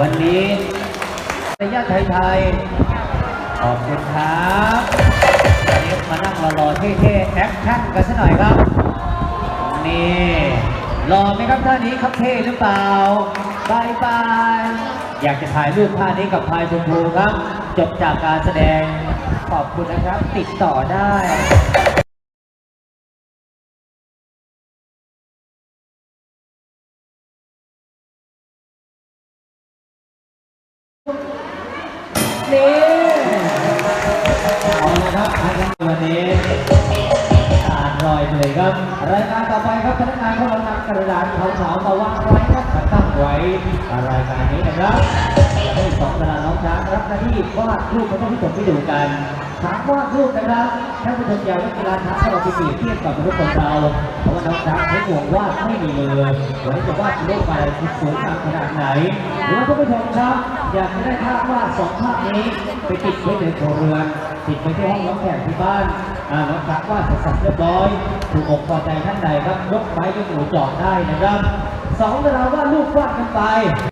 วันนี้ไทยขอบคุณครับวันนี้มานั่งรอๆเท่ๆแอคชั่นกันสักหน่อยครับ นี่รอไหมครับท่านี้ครับเท่หรือเปล่าบายบายอยากจะถ่ายรูปท่านี้กับพายชมพูครับ จบจากการแสดงขอบคุณนะครับ ติดต่อได้ นี้เอาละครับอางวันนี้อ่านรอยเลยครับ รายการต่อไปครับพนักงานเขานำกระดาษขาวๆมาวางไว้ครับมาตั้งไว้รายการนี้นะครับ รับหน้าที่วาดรูปมาให้ผู้ชมได้ดูกันถามวาดรูปนะครับท่านผู้ชมอยากเล่นกีฬาช้างเราไปเปรียบเทียบกับมนุษย์คนเราเพราะว่าน้องช้างใช้ห่วงวาดไม่มีมือวันนี้จะวาดรูปไรที่สวยงามขนาดไหนหรือว่าท่านผู้ชมครับอยากจะได้ภาพวาดสองภาพนี้ ไปติดไว้ในโครัวเรือนติดไว้ที่ห้องน้องแขกที่บ้านอ่าน้องช้างวาดเสร็จสับเรียบร้อยถูกอกพอใจท่านใดครับยกไม้ยกหนูจอดได้นะครับสองเวลาวาดรูปวาดกันไป